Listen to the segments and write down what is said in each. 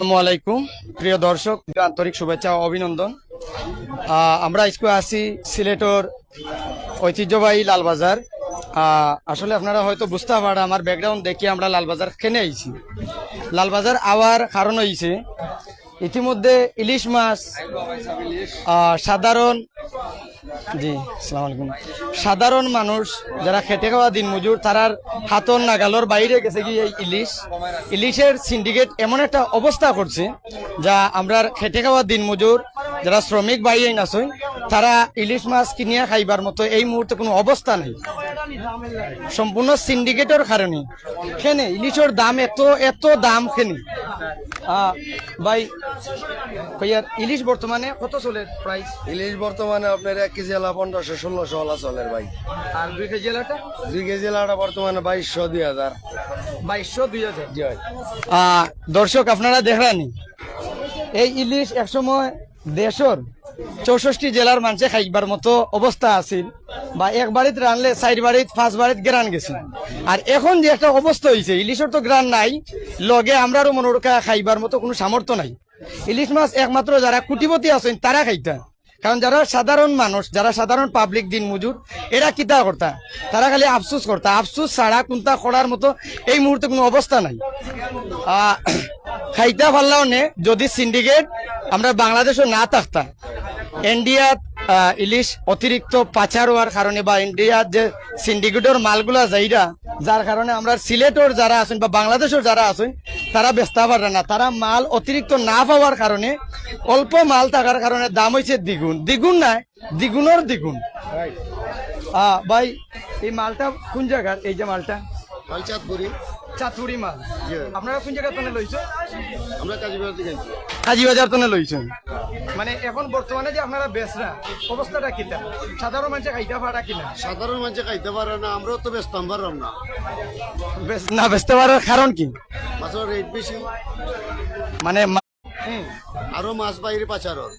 আসসালামু আলাইকুম। প্রিয় দর্শক আন্তরিক শুভেচ্ছা ও অভিনন্দন। আমরা আজকে আছি সিলেটর ঐতিহ্যবাহী লালবাজার। আসলে আপনারা হয়তো বুঝতে পারা আমার ব্যাকগ্রাউন্ড দেখি আমরা লালবাজার কেনে আইছি। লালবাজার আওয়ার কারণ হয়েছে ইতিমধ্যে ইলিশ মাছ সাধারণ জি আসসালামু আলাইকুম সাধারণ মানুষ যারা খেটে খাওয়া দিন মজুর, তারার হাতর নাগালোর বাইরে গেছে কি এই ইলিশ। ইলিশের সিন্ডিকেট এমন একটা অবস্থা করছে যা আমরা খেটে খাওয়া দিন মজুর, যারা শ্রমিক বাইরে আছে তারা ইলিশ মাছ কিনিয়া খাইবার মতো এই মুহূর্তে কোনো অবস্থা নেই। সম্পূর্ণ সিন্ডিকেটের কারণে খেনে ইলিশের দাম এত এত দাম খেনে। ভাই কইয়ার ইলিশ বর্তমানে কত চলে প্রাইস ইলিশ বর্তমানে আপনার এক কেজি এলা পনেরোশো ষোলোশো ওলা চলে ভাই। আর দুই কেজি এলাটা দুই কেজি এলাটা বর্তমানে বাইশশো দুই হাজার। বাইশশো দুই হাজার? জি ভাই। দর্শক আপনারা দেখরানি এই ইলিশ একসময় দেশর চৌষট্টি জেলার মানুষে খাইবার মতো অবস্থা আছিল। বা এক বাড়িতে রানলে চার বাড়িত, পাঁচ বাড়িত গ্রান গেছে আর এখন যে একটা অবস্থা হয়েছে ইলিশের তো গ্রান নাই, লগে আমরারও মনোরকা খাইবার মতো কোনো সামর্থ্য নাই। ইলিশ মাছ একমাত্র যারা কুটিপতি আছেন, তারা খাইতা। কারণ যারা সাধারণ মানুষ, যারা সাধারণ পাবলিক দিন মজুর, এরা কিতা করতা? তারা খালি আফসুস করতা। আফসুস ছাড়া কোনটা করার মতো এই মুহূর্তে কোনো অবস্থা নাই। খাইতে পারলাও নে, যদি সিন্ডিকেট আমরা বাংলাদেশও না থাকতাম ইন্ডিয়াত ইলিশ অতিরিক্ত পাচার হওয়ার কারণে বা ইন্ডিয়ার যে সিন্ডিকেটের মালগুলা যাইরা যার কারণে আমরা সিলেটর যারা আছেন বা বাংলাদেশের যারা আছেন তারা ব্যস্ত পারে না তারা মাল অতিরিক্ত না পাওয়ার কারণে অল্প মাল থাকার কারণে দাম হয়েছে দ্বিগুণ। দ্বিগুণ নাই দ্বিগুণের দ্বিগুণ। ভাই এই মালটা কোন জায়গার এই যে মালটা? চাতুরি মাল। আপনারা কোন জায়গা থেকে লইছো আমরা কাজীবাজার থেকে আনছি। কাজী বাজার থেকে লইছেন। মানে এখন বর্তমানে যে আপনারা বেচরা অবস্থাটা কিতা সাধারণ মানুষে খাইতে পারা কিনা সাধারণ মানুষে খাইতে পারে না আমরাও তো ব্যস্ত পারলাম না না বেচতে পারার কারণ কি? মাছের রেট বেশি। মানে আরও মাছ বাইরে পাচারর।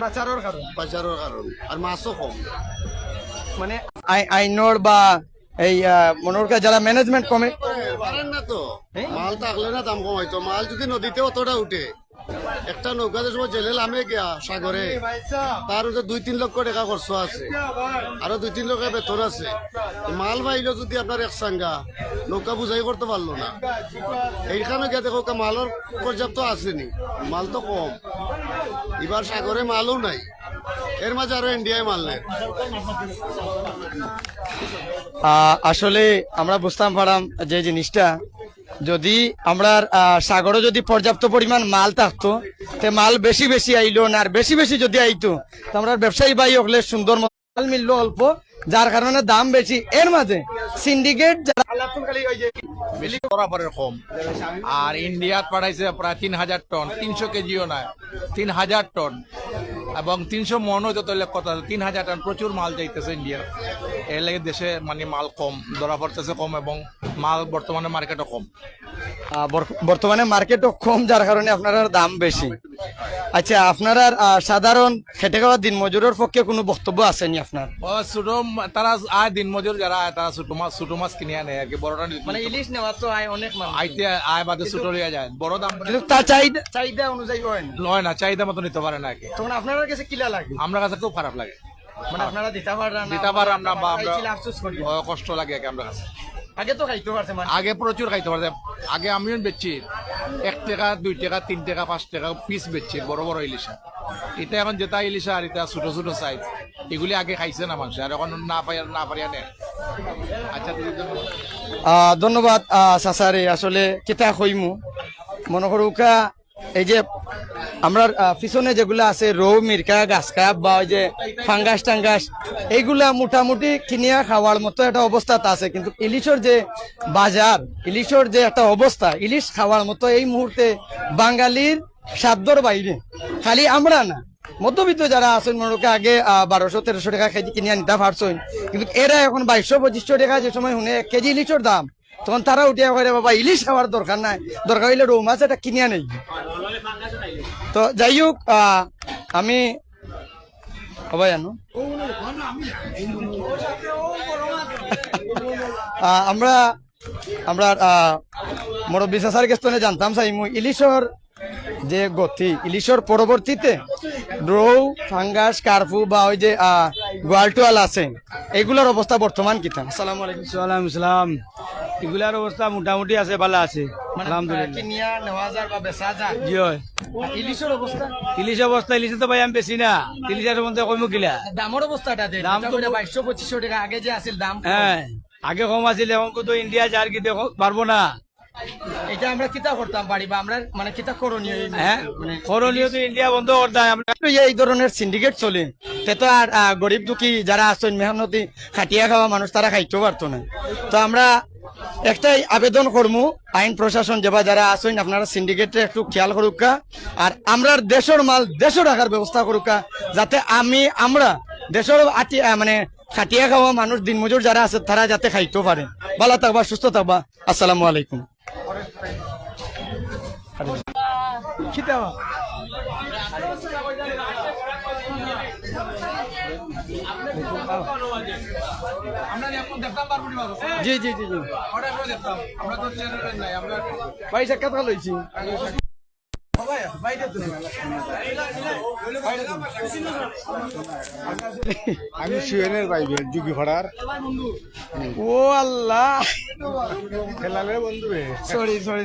পাচারের কারণ। পাচারর কারণ আর মাছও কম। মানে আই- আইনর বা এই মনোরকা যারা ম্যানেজমেন্ট কমে। পারেন না তো? মাল থাকলে না দাম কম হয়তো মাল যদি নদীতে অতটা উঠে একটা নৌকাতে সময় জেলে লামে গিয়া সাগরে তার দুই তিন লক্ষ টাকা খরচ আছে। আরও দুই তিন লক্ষ বেতন আছে। মাল বাইলো যদি আপনার এক সাঙ্গা নৌকা বুঝাই করতে পারল না। এইখানে গিয়ে দেখো মালের পর্যাপ্ত আসেনি। মাল তো কম। এবার সাগরে মালও নাই। এর মাঝে আরও ইন্ডিয়ায় মাল নেই। আহ, আসলে আমরা বুঝতাম পারাম যে জিনিসটা যদি আমরা আহ, সাগরে যদি পর্যাপ্ত পরিমাণ মাল থাকতো তে মাল বেশি বেশি আইলো না আর বেশি বেশি যদি আইতো তো আমরা ব্যবসায়ী ভাই হলে সুন্দর মতো মাল মিললো অল্প যার কারণে দাম বেশি। এর মাঝে সিন্ডিকেট যারা কম। আর ইন্ডিয়াত পাঠাইছে প্রায় তিন হাজার টন তিনশো কেজিও নয় তিন হাজার টন। এবং তিনশো মনও যত লেখ কথা তিন হাজার টন প্রচুর মাল যাইতেছে ইন্ডিয়ার এর লাগে দেশে মানে মাল কম ধরা পড়তেছে কম এবং মাল বর্তমানে মার্কেটও কম। বর্তমানে মার্কেটও কম যার কারণে আপনার দাম বেশি। আচ্ছা আপনার সাধারণ খেটে খাওয়া দিন মজুরের পক্ষে কোনো বক্তব্য আসেনি আপনার? ও ছোটো তারা আয় দিন মজুর যারা আয় তারা ছোটো মাছ ছোটো মাছ কিনে আনে আর কি বড়টা মানে ইলিশ নেওয়া তো আয় অনেক আইতে আয় বাদে ছোটো লিয়া যায়। বড় দাম কিন্তু তার চাহিদা চাহিদা অনুযায়ী হয় না। নয় না চাহিদা মতো নিতে পারে না আর কি। তখন আপনার কাছে কিলা লাগে? আমরা কাছে খুব খারাপ লাগে। মানে আপনারা দিতে পারেন না দিতে পারলাম না বা আমরা আফসোস করি। কষ্ট লাগে আর আমরা কাছে। আগে তো খাইতে পারছে মানে আগে প্রচুর খাইতে পারছে। আগে আমিও বেচছি। এক টাকা দুই টাকা তিন টাকা পাঁচ টাকা পিস বেচছি বড় বড় ইলিশা। এটা এখন যেটা ইলিশা আর এটা ছোট ছোট সাইজ এগুলি আগে খাইছে না মানুষ আর এখন না পাই না পারিয়া নে আচ্ছা ধন্যবাদ। চাচারে আসলে কিতা কইমু? মনে করুকা এই যে আমরা পিছনে যেগুলা আছে, রৌ, মির্কা গাছ কাপ বা ওই যে ফাঙ্গাস টাঙ্গাস, এইগুলা মোটামুটি কিনিয়া খাওয়ার মতো একটা অবস্থা আছে। কিন্তু ইলিশর যে বাজার, ইলিশর যে একটা অবস্থা, ইলিশ খাওয়ার মতো এই মুহূর্তে বাঙালির সাধ্যর বাইরে। খালি আমরা না, মধ্যবিত্ত যারা আছেন, মনে আগে বারোশো, তেরোশো টাকা কেজি কিনে নিতে পারছেন কিন্তু এরা এখন বাইশশো, পঁচিশশো টাকা যে সময় শুনে এক কেজি ইলিশের দাম। তখন তারা উঠিয়া করে বাবা, ইলিশ খাওয়ার দরকার নাই। দরকার হইলে রৌ মাছ এটা কিনিয়া নেই। তো যাই হোক আমি সবাই জানো আমরা আমরা মুরব্বী চাষার কেস্তনে জানতাম চাই মই ইলিশর যে গতি, ইলিশর পরবর্তীতে রৌ, ফাঙ্গাস কার্ফু বা ওই যে গোয়ালটোয়াল আছে, এগুলোর অবস্থা বর্তমান কিতা আসসালামু আলাইকুম। সালাম। ইসলাম এগুলার অবস্থা মোটামুটি আছে ভালো আছে। মানে ইলিশ অবস্থা ইলিশ তো ভাই আমি বেশি না। ইলিশের সম্বন্ধে কইমু কিলা। দামের অবস্থাটা দাম দাম তো তো বাইশশো পঁচিশশো টাকা। আগে যে আছিল দাম কম। হ্যাঁ আগে কম আছিল এখন তো ইন্ডিয়া যার কি দেখো পারব না। এটা আমরা কিতা করতাম বাড়ি বা আমরা মানে কিতা করণীয় হ্যাঁ মানে করণীয় তো ইন্ডিয়া বন্ধ করতাম আমরা এই ধরনের সিন্ডিকেট চলে তে তো আর গরিব দুঃখী যারা আছেন মেহনতি খাটিয়া খাওয়া মানুষ তারা খাইতেও পারতো না। তো আমরা একটাই আবেদন করমু আইন প্রশাসন যেবা যারা আছেন আপনারা সিন্ডিকেটে একটু খেয়াল করুকা আর আমরা দেশের মাল দেশে রাখার ব্যবস্থা করুকা যাতে আমি আমরা দেশের আটি মানে খাটিয়া খাওয়া মানুষ দিনমজুর যারা আছে তারা যাতে খাইতেও পারে। ভালো থাকবা সুস্থ থাকবা। আসসালামু আলাইকুম। নি বাবু জি জি জি জি। আমরা এখন দেখতাম আমি সুয়েনের বাইবে যুগি ভাড়ার ও আল্লাহ। খেলালে বন্ধু সরি সরি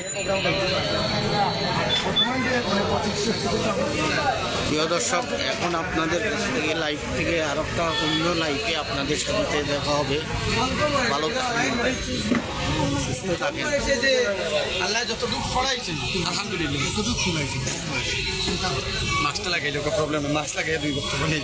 প্রিয় দর্শক, এখন আপনাদের থেকে লাইভ থেকে আর একটা অন্য লাইভে আপনাদের সাথে দেখা হবে। ভালো সুস্থ আল্লাহ যতটুকু আলহামদুলিল্লাহ যতটুকু লাগাইলে ওকে প্রবলেম মাস্ক লাগাই দুই বক্তব্য নেই।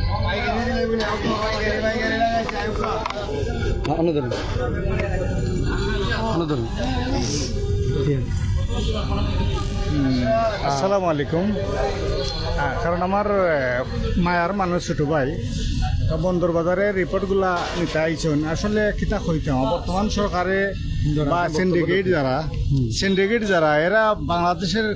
অনুদরণ আসসালামু আলাইকুম। হ্যাঁ, কারণ আমার মায়ার মানুষ ছোট ভাই তো বন্দর বাজারে রিপোর্টগুলা নিতে আইছেন। আসলে কিতা কইতাম বর্তমান সরকারে বা সিন্ডিকেট যারা সিন্ডিকেট যারা এরা বাংলাদেশের